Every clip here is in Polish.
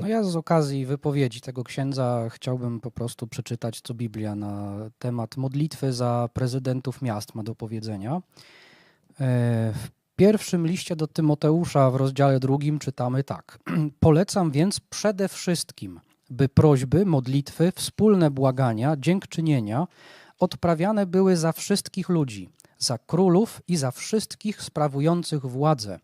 No ja z okazji wypowiedzi tego księdza chciałbym po prostu przeczytać, co Biblia na temat modlitwy za prezydentów miast ma do powiedzenia. E, W pierwszym liście do Tymoteusza w rozdziale drugim czytamy tak. Polecam więc przede wszystkim, by prośby, modlitwy, wspólne błagania, dziękczynienia odprawiane były za wszystkich ludzi, za królów i za wszystkich sprawujących władzę,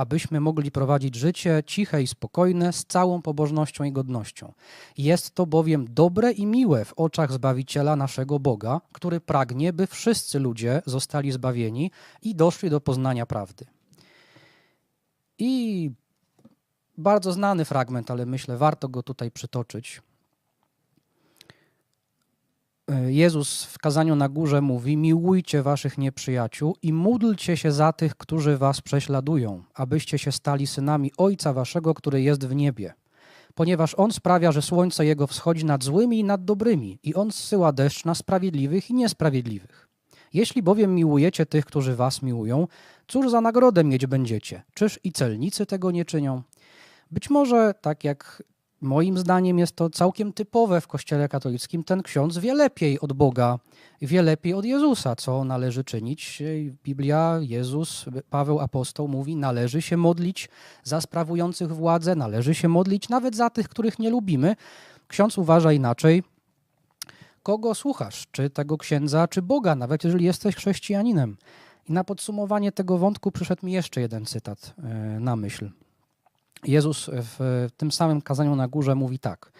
abyśmy mogli prowadzić życie ciche i spokojne z całą pobożnością i godnością. Jest to bowiem dobre i miłe w oczach Zbawiciela naszego Boga, który pragnie, by wszyscy ludzie zostali zbawieni i doszli do poznania prawdy. I bardzo znany fragment, ale myślę, warto go tutaj przytoczyć. Jezus w kazaniu na górze mówi: Miłujcie waszych nieprzyjaciół i módlcie się za tych, którzy was prześladują, abyście się stali synami Ojca waszego, który jest w niebie. Ponieważ On sprawia, że słońce Jego wschodzi nad złymi i nad dobrymi, i On zsyła deszcz na sprawiedliwych i niesprawiedliwych. Jeśli bowiem miłujecie tych, którzy was miłują, cóż za nagrodę mieć będziecie? Czyż i celnicy tego nie czynią? Być może, tak jak moim zdaniem jest to całkiem typowe w Kościele katolickim, ten ksiądz wie lepiej od Boga, wie lepiej od Jezusa, co należy czynić. Biblia, Jezus, Paweł apostoł mówi, należy się modlić za sprawujących władzę, należy się modlić nawet za tych, których nie lubimy. Ksiądz uważa inaczej. Kogo słuchasz? Czy tego księdza, czy Boga, nawet jeżeli jesteś chrześcijaninem? I na podsumowanie tego wątku przyszedł mi jeszcze jeden cytat e, na myśl. Jezus w tym samym kazaniu na górze mówi tak: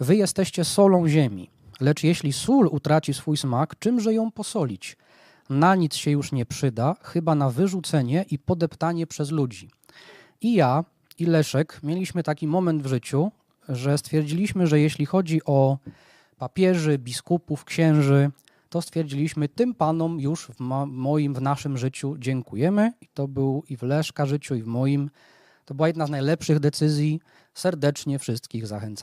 Wy jesteście solą ziemi, lecz jeśli sól utraci swój smak, czymże ją posolić? Na nic się już nie przyda, chyba na wyrzucenie i podeptanie przez ludzi. I ja, i Leszek mieliśmy taki moment w życiu, że stwierdziliśmy, że jeśli chodzi o papieży, biskupów, księży, to stwierdziliśmy, tym panom już w moim, w naszym życiu dziękujemy. I to był i w Leszka życiu, i w moim. To była jedna z najlepszych decyzji. Serdecznie wszystkich zachęcam.